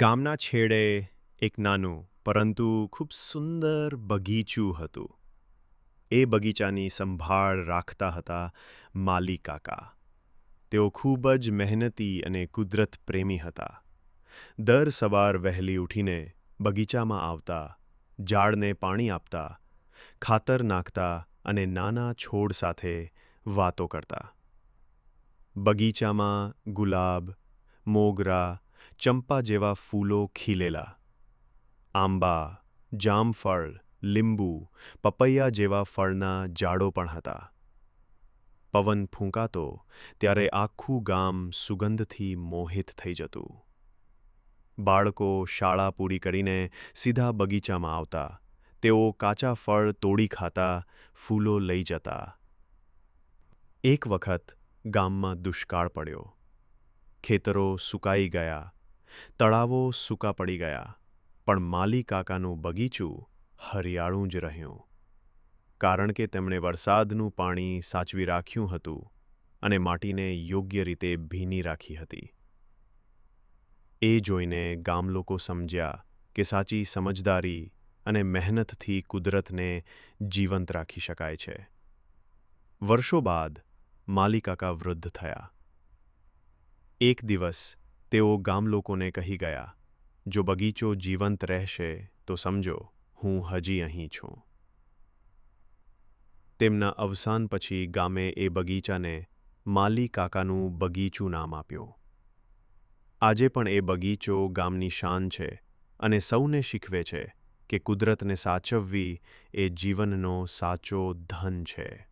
ગામના છેડે એક નાનું, પરંતુ ખૂબ સુંદર બગીચું હતું. એ બગીચાની સંભાળ રાખતા હતા માલી કાકા. તેઓ ખૂબ જ મહેનતી અને કુદરત પ્રેમી હતા. દર સવાર વહેલી ઉઠીને બગીચામાં આવતા, ઝાડને પાણી આપતા, ખાતર નાખતા અને નાના છોડ સાથે વાતો કરતા. બગીચામાં ગુલાબ, મોગરા ચંપા જેવા ફૂલો ખીલેલા. આંબા, જામફળ, લીંબુ, પપૈયા જેવા ફળના ઝાડો પણ હતા. પવન ફૂંકાતો ત્યારે આખું ગામ સુગંધથી મોહિત થઈ જતું. બાળકો શાળા પૂરી કરીને સીધા બગીચામાં આવતા. તેઓ કાચા ફળ તોડી ખાતા, ફૂલો લઈ જતા. એક વખત ગામમાં દુષ્કાળ પડ્યો. ખેતરો સુકાઈ ગયા. તળાવો સૂકા પડી ગયા, પણ માલી કાકાનું બગીચું હરિયાળું જ રહ્યું. કારણ કે તેમણે વરસાદનું પાણી સાચવી રાખ્યું હતું અને માટીને યોગ્ય રીતે ભીની રાખી હતી. એ જોઈને ગામલોકો સમજ્યા કે સાચી સમજદારી અને મહેનતથી કુદરતને જીવંત રાખી શકાય છે. વર્ષો બાદ માલિકાકા વૃદ્ધ થયા. એક દિવસ તેઓ ગામલોકોને કહી ગયા, જો બગીચો જીવંત રહેશે, તો સમજો, હું હજી અહીં છું. તેમના અવસાન પછી ગામે એ બગીચાને માલી કાકાનું બગીચું નામ આપ્યું. આજે પણ એ બગીચો ગામની શાન છે અને સૌને શીખવે છે કે કુદરતને સાચવવી એ જીવનનો સાચો ધન છે.